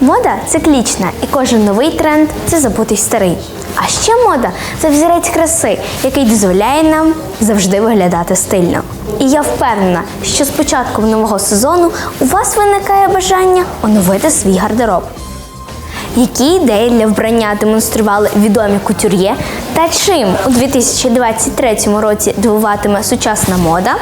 Мода циклічна, і кожен новий тренд це забутий старий. А ще мода це взірець краси, який дозволяє нам завжди виглядати стильно. І я впевнена, що з початком нового сезону у вас виникає бажання оновити свій гардероб. Які ідеї для вбрання демонстрували відомі кутюр'є та чим у 2023 році дивуватиме сучасна мода?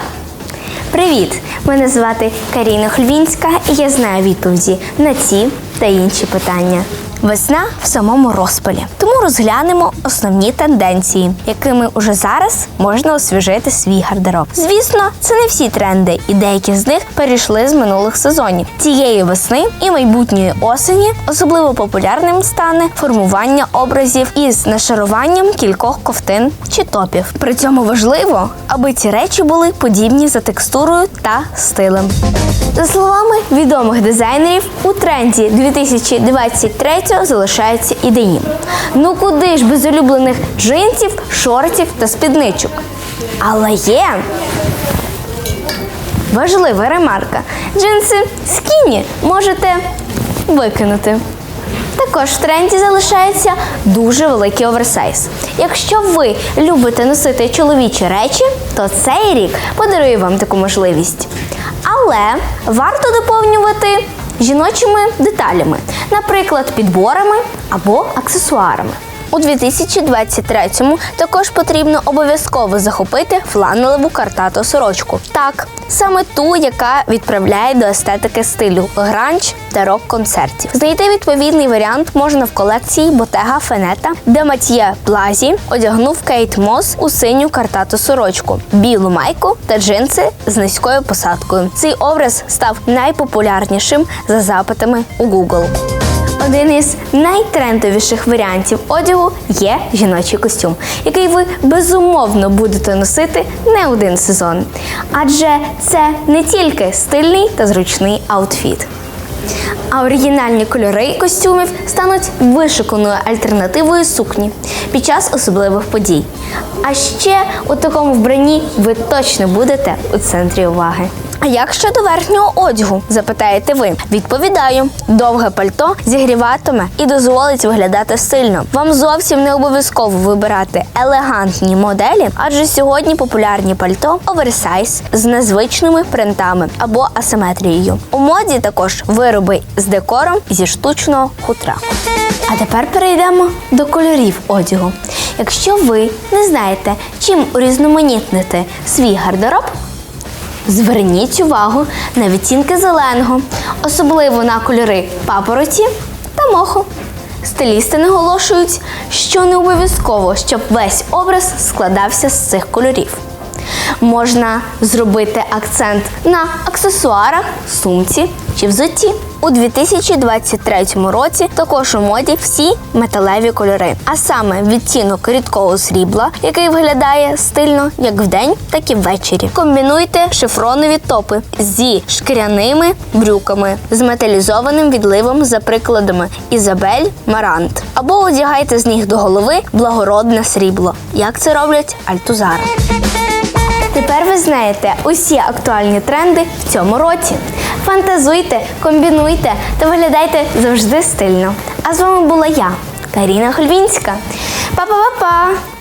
Привіт! Мене звати Каріна Хльвінська і я знаю відповіді на ці та інші питання. Весна в самому розпалі, тому розглянемо основні тенденції, якими уже зараз можна освіжити свій гардероб. Звісно, це не всі тренди, і деякі з них перейшли з минулих сезонів. Цієї весни і майбутньої осені особливо популярним стане формування образів із нашаруванням кількох ковтин чи топів. При цьому важливо, аби ці речі були подібні за текстурою та стилем. За словами відомих дизайнерів, у тренді 2023 залишається і денім. Ну куди ж без улюблених джинсів, шортів та спідничок? Але є важлива ремарка: джинси скіні можете викинути. Також в тренді залишається дуже великий оверсайз. Якщо ви любите носити чоловічі речі, то цей рік подарує вам таку можливість. Але варто доповнювати жіночими деталями, наприклад, підборами або аксесуарами. У 2023-му також потрібно обов'язково захопити фланелеву картату сорочку. Так, саме ту, яка відправляє до естетики стилю гранж та рок-концертів. Знайти відповідний варіант можна в колекції Bottega Фенета, де Матьє Плазі одягнув Кейт Мос у синю картату сорочку, білу майку та джинси з низькою посадкою. Цей образ став найпопулярнішим за запитами у Google. Один із найтрендовіших варіантів одягу є жіночий костюм, який ви безумовно будете носити не один сезон. Адже це не тільки стильний та зручний аутфіт. А оригінальні кольори костюмів стануть вишуканою альтернативою сукні під час особливих подій. А ще у такому вбранні ви точно будете у центрі уваги. А як щодо верхнього одягу, запитаєте ви? Відповідаю, довге пальто зігріватиме і дозволить виглядати стильно. Вам зовсім не обов'язково вибирати елегантні моделі, адже сьогодні популярні пальто оверсайз з незвичними принтами або асиметрією. У моді також вироби з декором зі штучного хутра. А тепер перейдемо до кольорів одягу. Якщо ви не знаєте, чим урізноманітнити свій гардероб, Зверніть увагу на відтінки зеленого, особливо на кольори папороті та моху. Стилісти наголошують, що не обов'язково, щоб весь образ складався з цих кольорів. Можна зробити акцент на аксесуарах, сумці чи взутті. У 2023 році також у моді всі металеві кольори, а саме відтінок рідкого срібла, який виглядає стильно як вдень, так і ввечері. Комбінуйте шифронові топи зі шкіряними брюками з металізованим відливом за прикладами Ізабель Марант. Або одягайте з ніг до голови благородне срібло, як це роблять альтузари. Тепер ви знаєте усі актуальні тренди в цьому році. Фантазуйте, комбінуйте та виглядайте завжди стильно. А з вами була я, Каріна Хольвінська. Па-па-па-па!